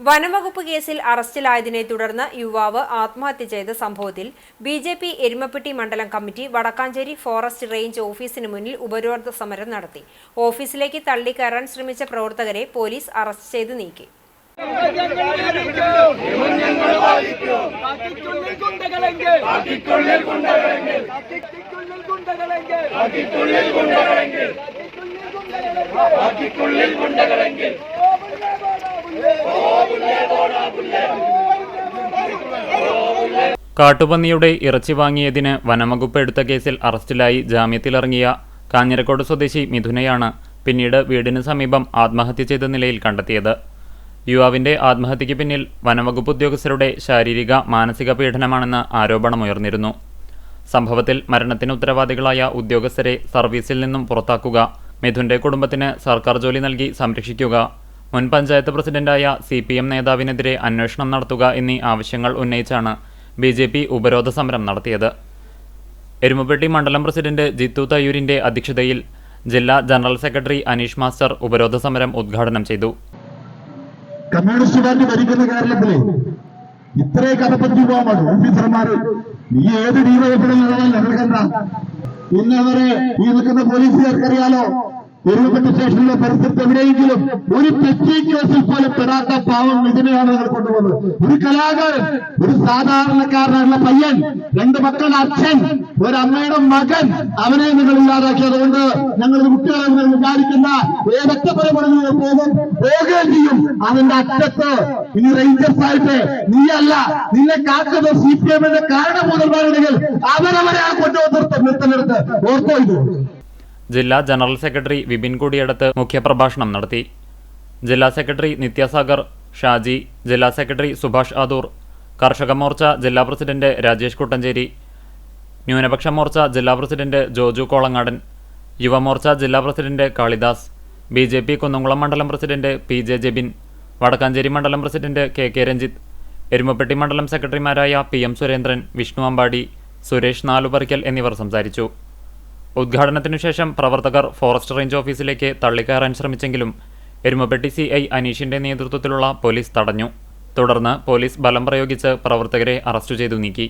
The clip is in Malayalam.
വനംവകുപ്പ് കേസിൽ അറസ്റ്റിലായതിനെ തുടർന്ന് യുവാവ് ആത്മഹത്യ ചെയ്ത സംഭവത്തിൽ ബി ജെ പി എരുമപ്പെട്ടി മണ്ഡലം കമ്മിറ്റി വടക്കാഞ്ചേരി ഫോറസ്റ്റ് റേഞ്ച് ഓഫീസിന് മുന്നിൽ ഉപരോധ സമരം നടത്തി. ഓഫീസിലേക്ക് തള്ളിക്കയറാൻ ശ്രമിച്ച പ്രവർത്തകരെ പോലീസ് അറസ്റ്റ് ചെയ്ത് നീക്കി. ഗുണ്ടകളെങ്കിൽ കാട്ടിക്കുള്ളിൽ ഗുണ്ടകളെങ്കിൽ കാട്ടിക്കുള്ളിൽ ഗുണ്ടകളെങ്കിൽ കാട്ടിക്കുള്ളിൽ ഗുണ്ടകളെങ്കിൽ കാട്ടിക്കുള്ളിൽ ഗുണ്ടകളെങ്കിൽ കാട്ടുപന്നിയുടെ ഇറച്ചി വാങ്ങിയതിന് വനംവകുപ്പ് എടുത്ത കേസിൽ അറസ്റ്റിലായി ജാമ്യത്തിലിറങ്ങിയ കാഞ്ഞിരക്കോട് സ്വദേശി മിഥുനയാണ് പിന്നീട് വീടിന് സമീപം ആത്മഹത്യ ചെയ്ത നിലയിൽ കണ്ടെത്തിയത്. യുവാവിന്റെ ആത്മഹത്യയ്ക്ക് പിന്നിൽ വനംവകുപ്പ് ഉദ്യോഗസ്ഥരുടെ ശാരീരിക മാനസിക പീഡനമാണെന്ന് ആരോപണമുയർന്നിരുന്നു സംഭവത്തിൽ മരണത്തിന് ഉത്തരവാദികളായ ഉദ്യോഗസ്ഥരെ സർവീസിൽ നിന്നും പുറത്താക്കുക മിഥുന്റെ കുടുംബത്തിന് സർക്കാർ ജോലി നൽകി സംരക്ഷിക്കുക മുൻ പഞ്ചായത്ത് പ്രസിഡന്റായ സി പി എം നേതാവിനെതിരെ അന്വേഷണം നടത്തുക എന്നീ ആവശ്യങ്ങൾ ഉന്നയിച്ചാണ് ബി ജെ പി ഉപരോധ സമരം നടത്തിയത്. എരുമപ്പെട്ടി മണ്ഡലം പ്രസിഡന്റ് ജിത്തു തയ്യൂരിന്റെ അധ്യക്ഷതയിൽ ജില്ലാ ജനറൽ സെക്രട്ടറി അനീഷ് മാസ്റ്റർ ഉപരോധ സമരം ഉദ്ഘാടനം ചെയ്തു. കമ്മ്യൂണിസ്റ്റ് പാർട്ടി ഭരിക്കുന്ന കേരളത്തിൽ ഇത്രേ കഥപ്പറ്റി പോകാൻ ഈ ഏത് ഡിവൈഎഫിടുന്നതാണ് ഞങ്ങൾക്ക് എന്താ അവരെ ഈ നിൽക്കുന്ന പോലീസുകാർക്കറിയാലോ? എരുമപ്പെട്ടി സ്റ്റേഷനിലെ പരിസരത്ത് എവിടെയെങ്കിലും ഒരു പെറ്റി പോലും പെടാത്ത പാവം ഇതിനെയാണ് നിങ്ങൾ കൊണ്ടുപോകുന്നത് ഒരു കലാകാരൻ ഒരു സാധാരണക്കാരനായുള്ള പയ്യൻ രണ്ട് മക്കളുടെ അച്ഛൻ ഒരമ്മയുടെ മകൻ അവനെ നിങ്ങൾ ഇല്ലാതാക്കി ഞങ്ങൾ കുട്ടികളെ നിങ്ങൾ വിചാരിക്കുന്ന ഏതൊക്കെ പരപ്പെടുന്നത് പോകും പോകുകയും ചെയ്യും. അതിന്റെ അറ്റത്ത് ഇനി റേഞ്ചേഴ്സ് ആയിട്ട് നീയല്ല നിന്നെ കാക്കുന്ന സി പി എമ്മിന്റെ കാരണഭൂതന്മാരുണ്ടെങ്കിൽ അവരവരെയാണ് കൊണ്ടുവന്നിർത്ത് നിർത്തലെടുത്ത് ഓർത്തോ ഇത്? ജില്ലാ ജനറൽ സെക്രട്ടറി വിപിൻ കൂടിയടത്ത് മുഖ്യപ്രഭാഷണം നടത്തി. ജില്ലാ സെക്രട്ടറി നിത്യസാഗർ ഷാജി ജില്ലാ സെക്രട്ടറി സുഭാഷ് ആദൂർ കർഷക മോർച്ച ജില്ലാ പ്രസിഡന്റ് രാജേഷ് കുട്ടഞ്ചേരി ന്യൂനപക്ഷ മോർച്ച ജില്ലാ പ്രസിഡന്റ് ജോജു കോളങ്ങാടൻ യുവമോർച്ച ജില്ലാ president Kalidas B J P Kunnamkulam മണ്ഡലം president P J Jebin Vadakkanchery മണ്ഡലം president K K Ranjith Erumapetty മണ്ഡലം സെക്രട്ടറിമാരായ പി എം സുരേന്ദ്രൻ വിഷ്ണു അമ്പാടി സുരേഷ് നാലുപറിക്കൽ എന്നിവർ സംസാരിച്ചു. ഉദ്ഘാടനത്തിനു ശേഷം പ്രവർത്തകർ ഫോറസ്റ്റ് റേഞ്ച് ഓഫീസിലേക്ക് തള്ളിക്കയറാൻ ശ്രമിച്ചെങ്കിലും എരുമപ്പെട്ടി സി ഐ അനീഷിന്റെ നേതൃത്വത്തിലുള്ള പോലീസ് തടഞ്ഞു. തുടർന്ന് പോലീസ് ബലം പ്രയോഗിച്ച് പ്രവർത്തകരെ അറസ്റ്റ് ചെയ്തു നീക്കി.